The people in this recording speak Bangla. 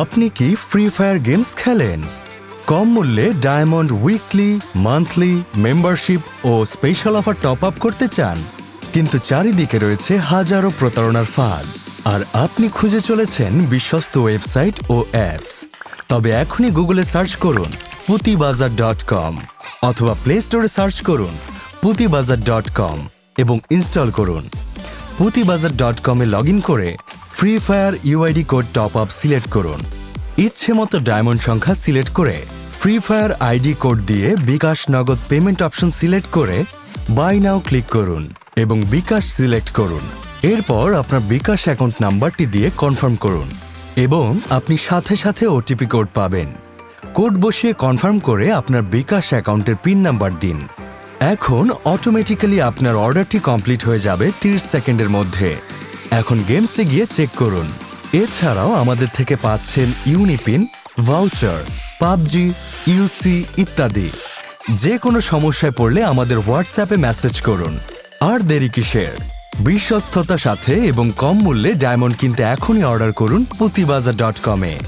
আপনি কি ফ্রি ফায়ার গেমস খেলেন? কম মূল্যে ডায়মন্ড উইকলি মান্থলি মেম্বারশিপ ও স্পেশাল অফার টপ আপ করতে চান। কিন্তু চারিদিকে রয়েছে হাজারো প্রতারণার ফাঁদ। আর আপনি খুঁজে চলেছেন বিশ্বস্ত ওয়েবসাইট ও অ্যাপস। তবে এখনই গুগলে সার্চ করুন, পুতিবাজার ডট কম, অথবা প্লে স্টোরে সার্চ করুন, পুতিবাজার ডট কম, এবং ইনস্টল করুন। পুতিবাজার ডট কমে লগ ইন করে free fire UID code top up select করুন। ইচ্ছে মতো ডায়মন্ড সংখ্যা সিলেক্ট করে ফ্রি ফায়ার আইডি কোড দিয়ে bKash Nagad payment option select করে বাই নাও ক্লিক করুন এবং বিকাশ সিলেক্ট করুন। এরপর আপনার বিকাশ অ্যাকাউন্ট নাম্বারটি দিয়ে কনফার্ম করুন এবং আপনি সাথে সাথে ওটিপি কোড পাবেন। কোড বসিয়ে কনফার্ম করে আপনার বিকাশ অ্যাকাউন্টের পিন নাম্বার দিন। এখন অটোমেটিক্যালি আপনার অর্ডারটি কমপ্লিট হয়ে যাবে 30 সেকেন্ডের মধ্যে। এখন গেমসে গিয়ে চেক করুন। এছাড়াও আমাদের থেকে পাচ্ছেন ইউনিপিন ভাউচার পাবজি ইউসি ইত্যাদি। যে কোনো সমস্যায় পড়লে আমাদের হোয়াটসঅ্যাপে মেসেজ করুন। আর দেরি কিসের? বিশ্বস্ততার সাথে এবং কম মূল্যে ডায়মন্ড কিনতে এখনই অর্ডার করুন প্রতিবাজার ডট কমে